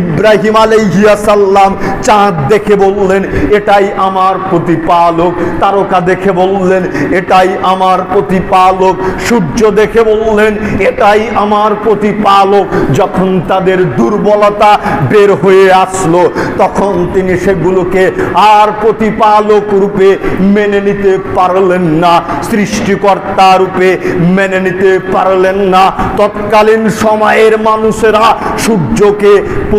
ইব্রাহিম আলাইহিয়া সাল্লাম চাঁদ দেখে বললেন, এটাই আমার প্রতিপালক। তারকা দেখে বললেন, এটাই আমার প্রতিপালক। সূর্য দেখে বললেন, এটাই আমার প্রতিপালক। যখন তাদের দুর্বলতা বের হয়ে আসলো, তখন তিনি সেগুলোকে আর প্রতিপালক রূপে মেনে নিতে পারলেন না, সৃষ্টিকর্তা রূপে মেনে নিতে পারলেন না। তৎকালীন সময়ের মানুষেরা সূর্যকে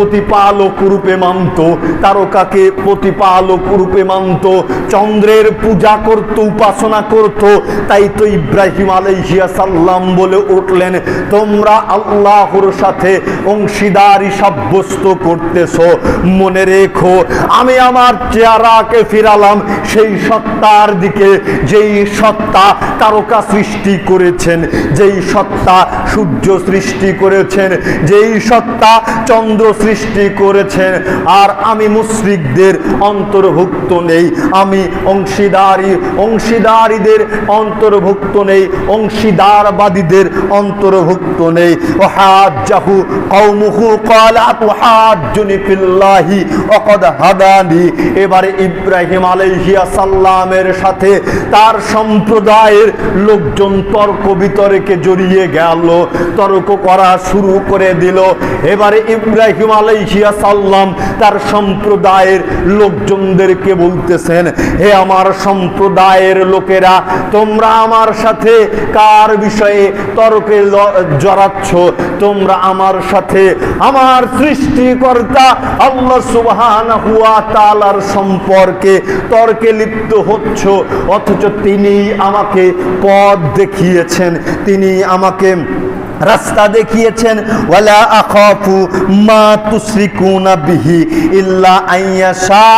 প্রতিপালক রূপে মানত, তারকাকে প্রতিপালক রূপে মানত, চন্দ্রের পূজা করত, উপাসনা করত, তাই তো ইব্রাহিম আলাইহিয়া সাল্লাম বলে উঠলেন, তোমরা আল্লাহর সাথে অংশীদারি সাব্যস্ত করতেছো। মনে রেখো, আমি আমার চেহারাকে ফিরালাম, সেই সত্তার দিকে, যেই সত্তা তারকা সৃষ্টি করেছেন, যেই সত্তা সূর্য সৃষ্টি করেছেন, যেই সত্তা চন্দ্র সৃষ্টি করেছেন। আর আমি মুশ্রিকদের অন্তর্ভুক্ত নেই। আমি অংশীদারি, অংশীদারিদের অন্তর্ভুক্ত নেই। অংশীদারবাদীদের অন্তর্ভুক্ত নেই। ও হাজ্জাহু কওমুহু ক্বালা তুহাজ্জুনি ফিল্লাহি ওয়াকাদ হাদানি। এবারে ইব্রাহিম আলাইহিয়া সাল্লামের সাথে তার সম্প্রদায়ের লোকজন তর্ক বিতর্কে জড়িয়ে গেল, তর্ক করা শুরু করে দিল। এবারে ইব্রাহিম আলাইহিয়া সাল্লাম, তার সম্প্রদায়ের লোকজনদেরকে বলতেছেন, হে আমার সম্প্রদায়ের লোকেরা, তোমরা আমার সাথে কার বিষয়ে তর্কে জড়াচ্ছ? তোমরা আমার সাথে আমার সৃষ্টিকর্তা আল্লাহ সুবহানাহু ওয়া তাআলার সম্পর্কে তর্কে লিপ্ত হচ্ছ। অথচ তিনি আমাকে পথ দেখিয়েছেন তিনি আমাকে রাস্তা দেখিয়েছেন, ওয়ালা আখাফু মা বিহি ইল্লা আইয়াশা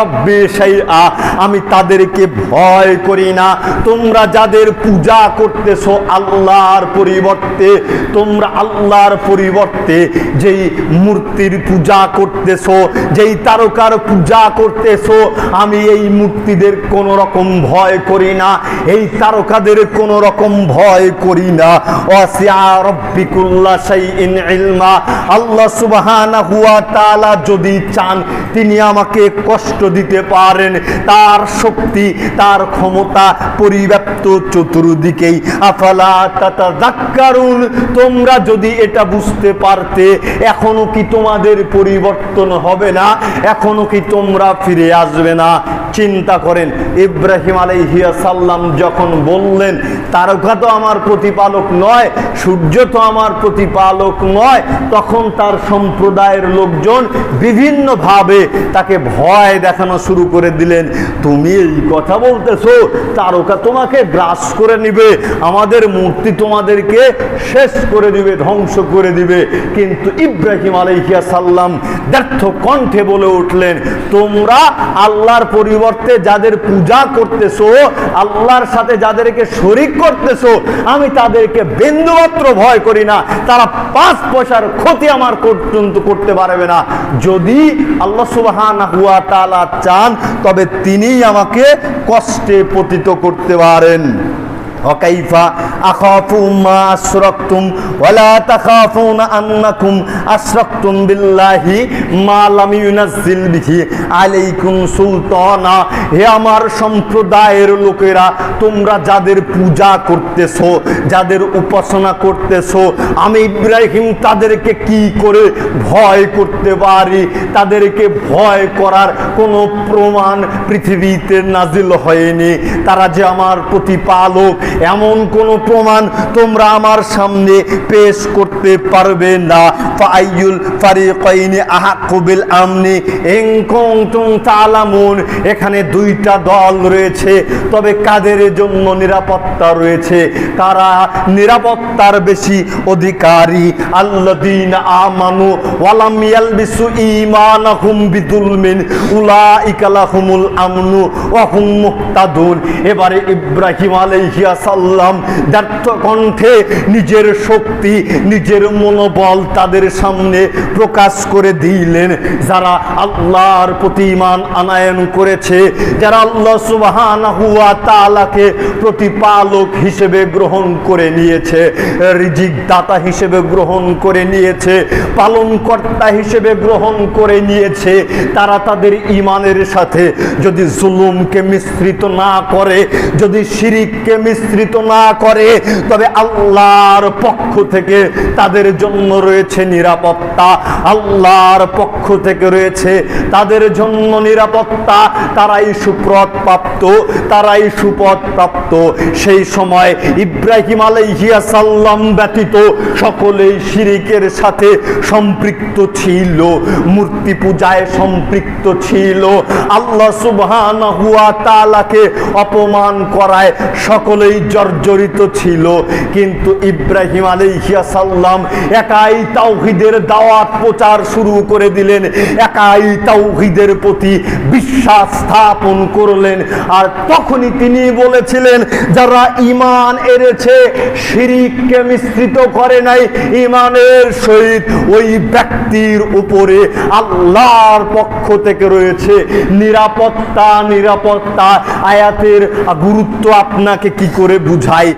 রাব্বি শাইআ। আমি তাদেরকে ভয় করি না। তোমরা যাদের পূজা করতেছো আল্লাহর পরিবর্তে, তোমরা আল্লাহর পরিবর্তে যেই মূর্তির পূজা করতেছো, যেই তারকার পূজা করতেছো, আমি এই মূর্তিদের কোনো রকম ভয় করি না। এই তারকাদের কোনো রকম ভয় করি না। ওয়াসিআ আল্লাহ যদি চান, তিনি আমাকে কষ্ট দিতে পারেন। তার শক্তি, তার ক্ষমতা পরিব্যাপ্ত চতুর্দিকেই। আফালা তোমরা যদি এটা বুঝতে পারতে, এখনও কি তোমাদের পরিবর্তন হবে না? এখনও কি তোমরা ফিরে আসবে না? চিন্তা করেন। ইব্রাহিম আলাইহিয়া সাল্লাম যখন বললেন, তারকা তো আমার প্রতিপালক নয়, সূর্য তো আমার প্রতিপালক নয়, তখন তার সম্প্রদায়ের লোকজন বিভিন্নভাবে তাকে ভয় দেখানো শুরু করে দিলেন। তুমি এই কথা বলতেছো, তারকা তোমাকে গ্রাস করে নিবে, আমাদের মূর্তি তোমাদেরকে শেষ করে দিবে, ধ্বংস করে দিবে। কিন্তু ইব্রাহিম আলাইহিয়া সাল্লাম ব্যর্থ কণ্ঠে বলে উঠলেন, তোমরা আল্লাহর পরিবর্তে যাদের পূজা করতেছো, আল্লাহর সাথে যাদেরকে শরিক করতেছো, আমি তাদেরকে বিন্দুমাত্র ভয় করি না। তারা পাঁচ পয়সার ক্ষতি আমার পর্যন্ত করতে পারবে না। যদি আল্লাহ সুবাহান হুয়া তালা চান, তবে তিনিই আমাকে কষ্টে পতিত করতে পারেন। وكيف أخاف ما أشركتم ولا تخافون أنكم أشركتم بالله ما لم ينزل به عليكم سلطانا হে আমার সম্প্রদায়ের লোকেরা তোমরা যাদের পূজা করতেছো যাদের উপাসনা করতেছো আমি ইব্রাহিম তাদেরকে কি করে ভয় করতে পারি তাদেরকে ভয় করার কোনো প্রমাণ পৃথিবীতে নাজিল হয়নি তারা যে আমার প্রতিপালক এমন কোনো প্রমাণ তোমরা আমার সামনে পেশ করতে পারবে না। ফারিকাইনি আমনি। কুনতুম তালামুন এখানে দুইটা দল রয়েছে, তবে কাদের জন্য নিরাপত্তা রয়েছে? কারা নিরাপত্তার বেশি অধিকারী? আল্লাযীনা আমানু ওয়ালাম ইয়ালবিসু ঈমানাহুম বিযুলমিন। উলাইকা লাহুমুল আমনু ওয়া হুম এবারে ইব্রাহিম আলাইহিস সাল্লাম ব্যর্থ কণ্ঠে নিজের শক্তি, নিজের মনোবল তাদের সামনে প্রকাশ করে দিলেন। যারা আল্লাহর প্রতি ইমান আনায়ন করেছে, যারা আল্লাহ সুবহানাহু ওয়া তাআলাকে প্রতিপালক হিসেবে গ্রহণ করে নিয়েছে রিজিক দাতা হিসেবে গ্রহণ করে নিয়েছে, পালনকর্তা হিসেবে গ্রহণ করে নিয়েছে, তারা তাদের ইমানের সাথে যদি জুলুমকে মিশ্রিত না করে, যদি শিরিককে মিশ্রিত না করে, তবে আল্লাহর পক্ষ থেকে তাদের জন্য রয়েছে নিরাপত্তা। আল্লাহর পক্ষ থেকে রয়েছে তাদের জন্য নিরাপত্তা। তারাই সুপ্রদ প্রাপ্ত তারাই সুপদ প্রাপ্ত সেই সময় ইব্রাহিম আলাইহিয়া সাল্লাম ব্যতীত সকলেই শিরিকের সাথে সম্পৃক্ত ছিল, মূর্তি পূজায় সম্পৃক্ত ছিল। আল্লাহ সুবহান হুয়া তালাকে অপমান করায় সকলেই জর্জরিত ছিল, কিন্তু ইব্রাহিম আলাইহিয়া সাল্লাম একাই তাওহীদের দাওয়াত প্রচার শুরু করে দিলেন, একাই তাওহীদের প্রতি বিশ্বাস স্থাপন করলেন। আর তখনই তিনি বলেছিলেন, যারা ইমান এনেছে, শিরিককে মিশ্রিত করে নাই ইমানের সহিত ওই ব্যক্তির উপরে আল্লাহর পক্ষ থেকে রয়েছে নিরাপত্তা নিরাপত্তা। আয়াতের গুরুত্ব আপনাকে কি করে বুঝায়